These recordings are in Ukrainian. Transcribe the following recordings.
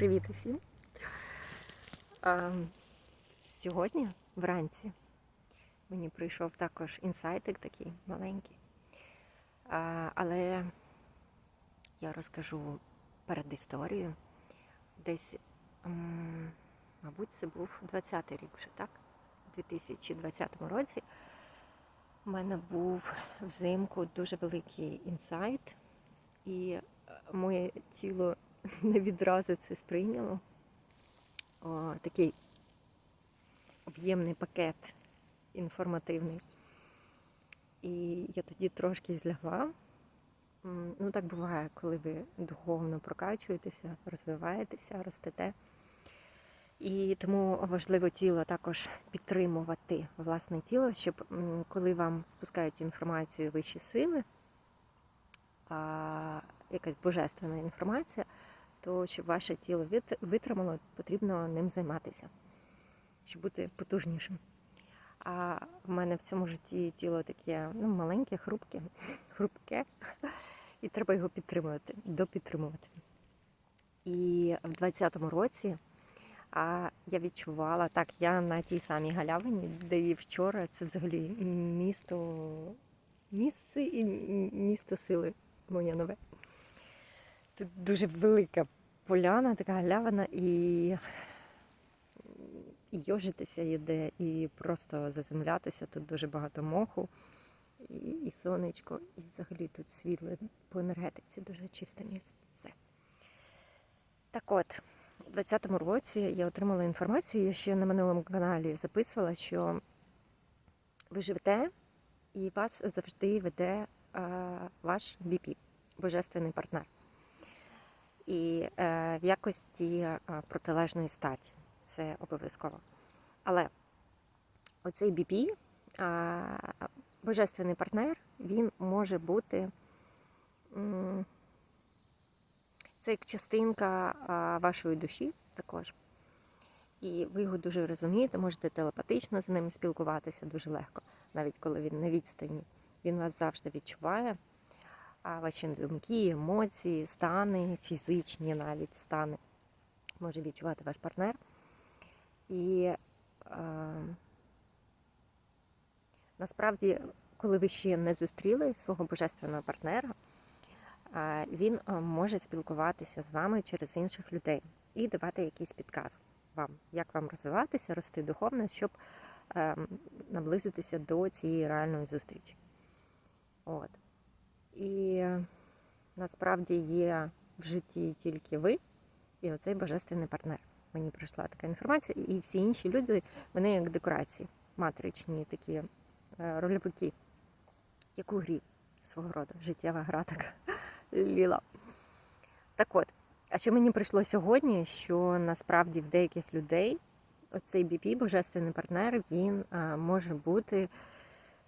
Привіт усім! А, сьогодні вранці мені прийшов також інсайтик такий маленький. А, але я розкажу перед історією. Десь, мабуть, це був 20-й рік вже, так? У 2020 році у мене був взимку дуже великий інсайт, і е, моє тіло не відразу це сприйняло. О, такий об'ємний пакет інформативний. І я тоді трошки злягла. Ну, так буває, коли ви духовно прокачуєтеся, розвиваєтеся, ростете. І тому важливо тіло також підтримувати власне тіло, щоб коли вам спускають інформацію вищі сили, а, якась божественна інформація, то щоб ваше тіло вит- витримало, потрібно ним займатися, щоб бути потужнішим. А в мене в цьому житті тіло таке ну, маленьке, хрупке, хрупке, і треба його підтримувати, допідтримувати. І в 20-му році а, я відчувала, так, я на тій самій галявині, де і вчора, це взагалі місто, місце і місто сили моє нове. Тут дуже велика поляна, така галявина, і, йожитися йде, і просто заземлятися. Тут дуже багато моху, і, і сонечко, і взагалі тут світло по енергетиці, дуже чисте місце. Так от, у 20-му році я отримала інформацію, я ще на минулому каналі записувала, що ви живете і вас завжди веде а, ваш BP, божественний партнер. І е, в якості е, протилежної статі. Це обов'язково. Але оцей BP, е, божественний партнер, він може бути. Це як частинка вашої душі також. І ви його дуже розумієте, можете телепатично з ним спілкуватися дуже легко, навіть коли він на відстані. Він вас завжди відчуває, а ваші думки, емоції, стани, фізичні навіть стани може відчувати ваш партнер. І е, насправді, коли ви ще не зустріли свого божественного партнера, а, він може спілкуватися з вами через інших людей і давати якісь підказки вам, як вам розвиватися, рости духовно, щоб е, наблизитися до цієї реальної зустрічі. От. І е, насправді є в житті тільки ви і оцей божественний партнер. Мені прийшла така інформація, і всі інші люди, вони як декорації, матричні такі е, рольовики, як у грі свого роду, життєва гра така ліла. Так от, а що мені прийшло сьогодні, що насправді в деяких людей оцей BP, божественний партнер, він а, може бути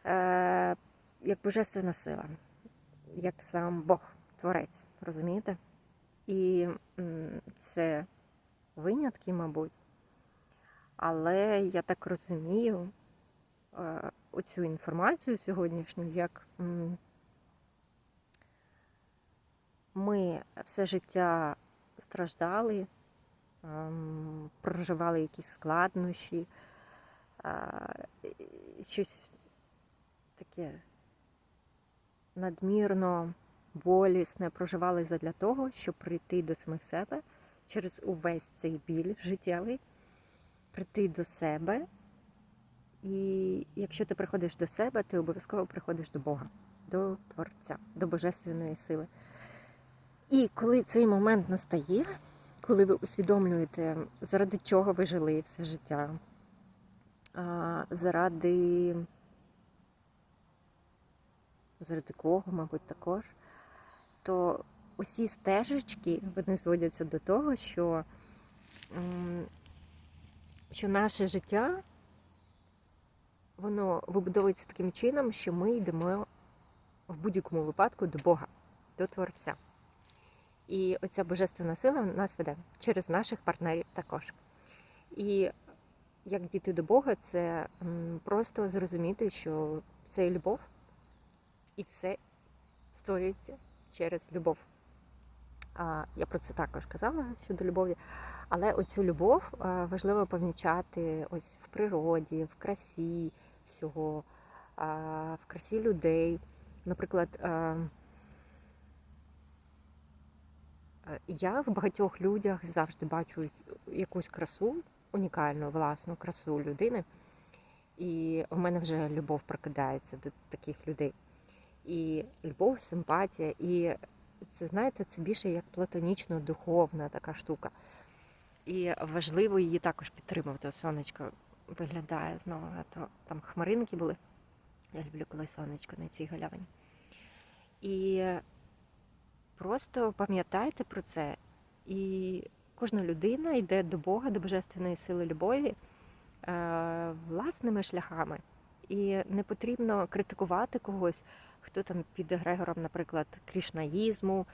е, як божественна сила, як сам Бог, Творець, розумієте? І це винятки, мабуть. Але я так розумію е, оцю інформацію сьогоднішню, як ми все життя страждали, ем, проживали якісь складнощі, е, щось таке надмірно болісне проживали задля того, щоб прийти до самих себе через увесь цей біль життєвий, прийти до себе. І якщо ти приходиш до себе, ти обов'язково приходиш до Бога, до Творця, до Божественної сили. І коли цей момент настає, коли ви усвідомлюєте, заради чого ви жили все життя, заради, заради кого, мабуть, також, то усі стежечки вони зводяться до того, що, що наше життя воно вибудовується таким чином, що ми йдемо в будь-якому випадку до Бога, до Творця. І оця божественна сила нас веде через наших партнерів також. І як діти до Бога, це просто зрозуміти, що це любов, і все створюється через любов. Я про це також казала щодо любові. Але оцю любов важливо помічати ось в природі, в красі всього, в красі людей. Наприклад, Я в багатьох людях завжди бачу якусь красу, унікальну власну красу людини. І в мене вже любов прокидається до таких людей. І любов, симпатія. І це, знаєте, це більше як платонічно-духовна така штука. І важливо її також підтримувати. Сонечко виглядає знову, то там хмаринки були. Я люблю, коли сонечко на цій галявині. І Просто пам'ятайте про це. І кожна людина йде до Бога, до Божественної сили любові е, власними шляхами. І не потрібно критикувати когось, хто там під егрегором, наприклад, крішнаїзму,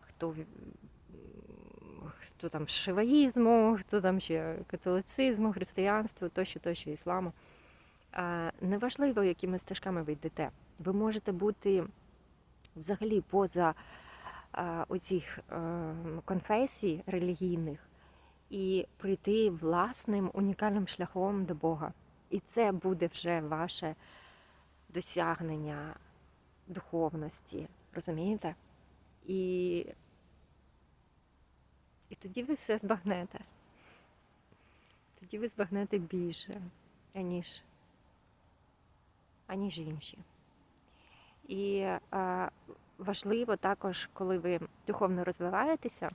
хто хто там шиваїзму, хто там ще католицизму, християнству, тощо, тощо, ісламу. Неважливо, якими стежками ви йдете. Ви можете бути взагалі поза оцих конфесій релігійних і прийти власним унікальним шляхом до Бога. І це буде вже ваше досягнення духовності, розумієте? І, і тоді ви все збагнете. Тоді ви збагнете більше, аніж, аніж інші. І а, важливо також, коли ви духовно розвиваєтеся,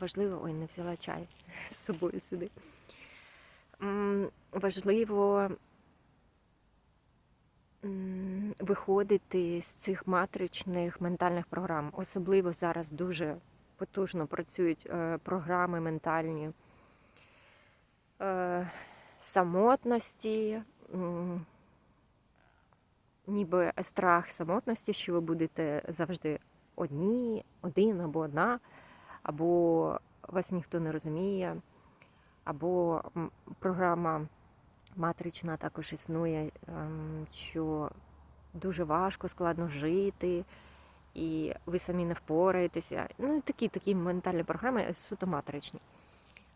важливо, ой, не взяла чай з собою сюди. Важливо виходити з цих матричних ментальних програм. Особливо зараз дуже потужно працюють е, програми ментальні е, самотності ніби страх самотності, що ви будете завжди одні, один або одна, або вас ніхто не розуміє, або програма матрична також існує, ем, що дуже важко, складно жити, і ви самі не впораєтеся. Ну, такі такі ментальні програми суто матричні.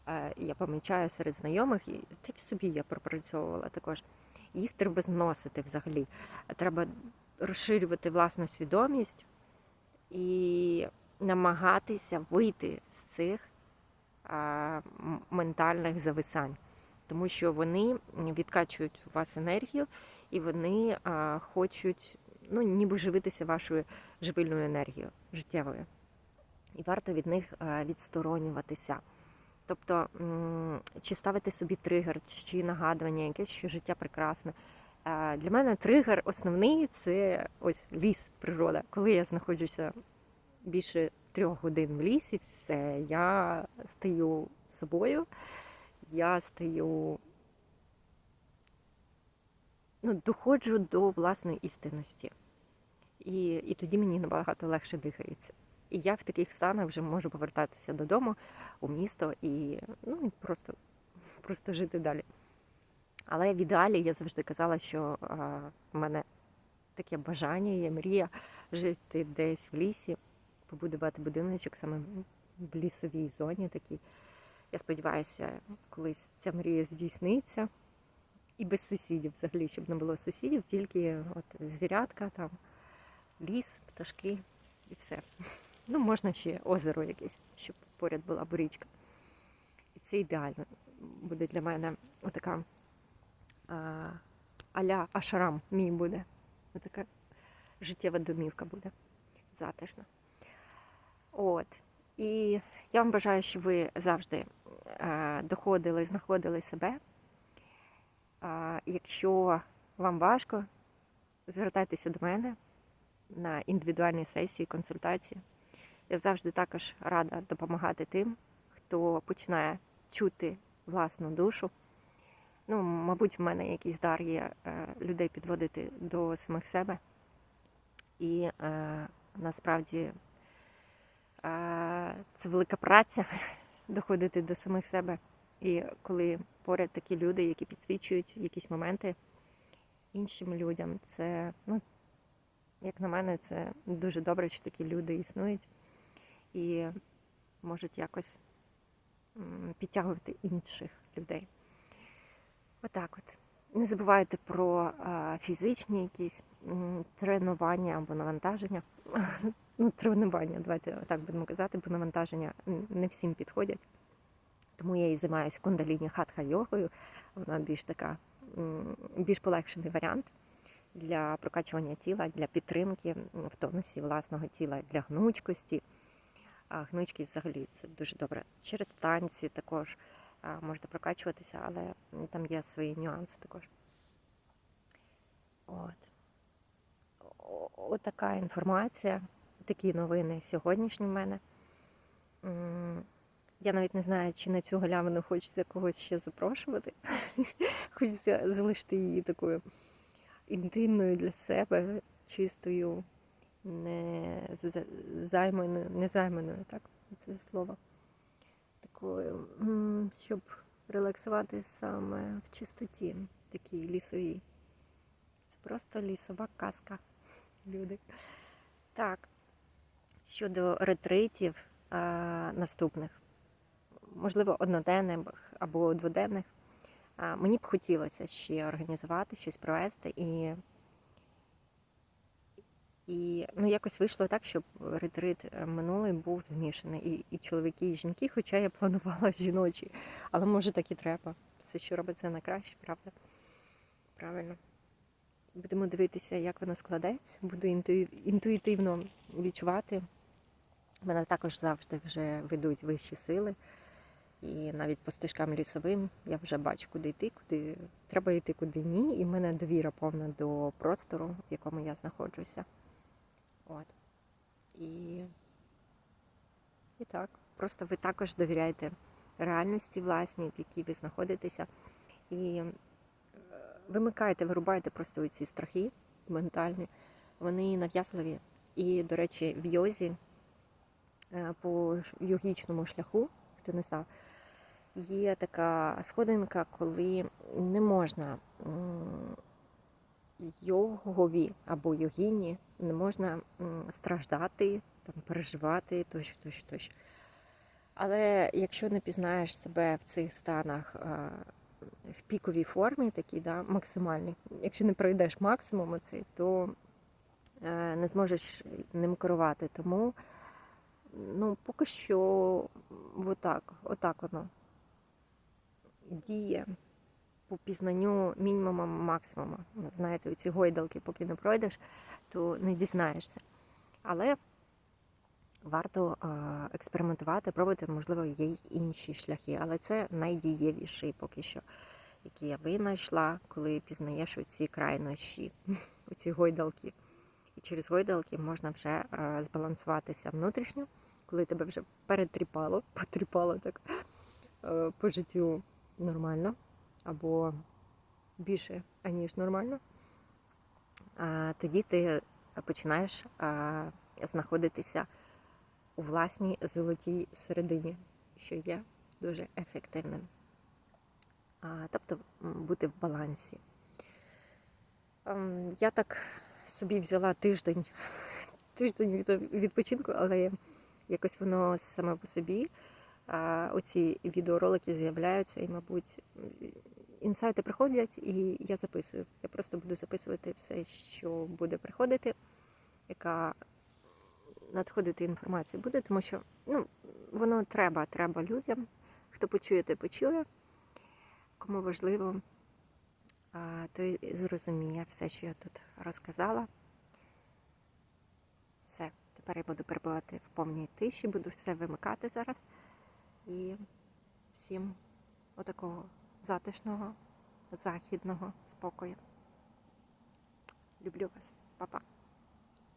Е, я помічаю серед знайомих, і так собі я пропрацьовувала також їх треба зносити взагалі. Треба розширювати власну свідомість і намагатися вийти з цих а, ментальних зависань, тому що вони відкачують у вас енергію і вони хочуть ну, ніби живитися вашою живильною енергією життєвою. І варто від них відсторонюватися. Тобто, чи ставити собі тригер, чи нагадування, якесь що життя прекрасне. Для мене тригер основний це ось ліс, природа. Коли я знаходжуся більше трьох годин в лісі, все, я стаю собою, я стаю, ну, доходжу до власної істинності. І, І тоді мені набагато легше дихається. І я в таких станах вже можу повертатися додому у місто і ну, просто, просто жити далі. Але в ідеалі я завжди казала, що а, в мене таке бажання, є мрія жити десь в лісі, побудувати будиночок саме в лісовій зоні. такій. Я сподіваюся, колись ця мрія здійсниться. І без сусідів взагалі, щоб не було сусідів, тільки от звірятка, там, ліс, пташки і все. Ну, можна ще озеро якесь, щоб поряд була борічка. І це ідеально буде для мене отака аля ашарам мій буде. Отака життєва домівка буде затишна. От. І я вам бажаю, щоб ви завжди а, доходили, знаходили себе. Якщо вам важко, звертайтеся до мене на індивідуальні сесії, консультації. Я завжди також рада допомагати тим, хто починає чути власну душу. Ну, мабуть, в мене якийсь дар є е, людей підводити до самих себе. І е, насправді е, це велика праця доходити до самих себе. І коли поряд такі люди, які підсвічують якісь моменти іншим людям, це, ну, як на мене, це дуже добре, що такі люди існують. і можуть якось підтягувати інших людей. Отак от. Не забувайте про фізичні якісь тренування або навантаження. Ну, тренування, давайте так будемо казати, бо навантаження не всім підходять. Тому я і займаюся кундаліні хатха йогою. Вона більш така, більш полегшений варіант для прокачування тіла, для підтримки в тонусі власного тіла, для гнучкості. А гнучкість взагалі це дуже добре. Через танці також можна прокачуватися, але там є свої нюанси також. От. Отака інформація, такі новини сьогоднішні в мене. Я навіть не знаю, чи на цю галявину хочеться когось ще запрошувати. Хочеться залишити її такою інтимною для себе, чистою, не з- займаною, не займаною, так, це слово. Такою, щоб релаксувати саме в чистоті, такій лісовій. Це просто лісова казка, люди. Так, щодо ретритів а, наступних, можливо, одноденних або дводенних, мені б хотілося ще організувати, щось провести і. І ну, якось вийшло так, щоб ретрит е, минулий був змішаний. І, і чоловіки, і жінки, хоча я планувала жіночі. Але може так і треба. Все, що робиться на краще, правда? Правильно. Будемо дивитися, як воно складеться. Буду інтуїтивно відчувати. Мене також завжди вже ведуть вищі сили. І навіть по стежкам лісовим я вже бачу, куди йти, куди треба йти, куди ні. І в мене довіра повна до простору, в якому я знаходжуся. От. І, і так, просто ви також довіряєте реальності власній, в якій ви знаходитеся. І е, вимикаєте, вирубаєте просто ці страхи ментальні. Вони нав'язливі. І, до речі, в йозі е, по йогічному шляху, хто не знав, є така сходинка, коли не можна йогові або йогіні не можна страждати, там, переживати тощо, тощо, тощо. Але якщо не пізнаєш себе в цих станах в піковій формі, такій, да, максимальній, якщо не пройдеш максимум оцей, то е, не зможеш ним керувати. Тому ну, поки що отак, отак воно діє по пізнанню мінімуму максимуму. Знаєте, ці гойдалки, поки не пройдеш, то не дізнаєшся. Але варто експериментувати, пробувати, можливо, є й інші шляхи. Але це найдієвіший поки що, який я винайшла, коли пізнаєш оці крайнощі, оці гойдалки. І через гойдалки можна вже збалансуватися внутрішньо, коли тебе вже перетріпало, потріпало так по життю нормально або більше, аніж нормально, тоді ти починаєш знаходитися у власній золотій середині, що є дуже ефективним. Тобто бути в балансі. Ем, Я так собі взяла тиждень, тиждень відпочинку, але якось воно саме по собі. Оці відеоролики з'являються, і, мабуть, інсайти приходять, і я записую. Я просто буду записувати все, що буде приходити, яка надходити інформація буде, тому що ну, воно треба, треба людям. Хто почує, той почує. Кому важливо, той зрозуміє все, що я тут розказала. Все, тепер я буду перебувати в повній тиші, буду все вимикати зараз. І всім отакого затишного, західного спокою. Люблю вас, Па-па.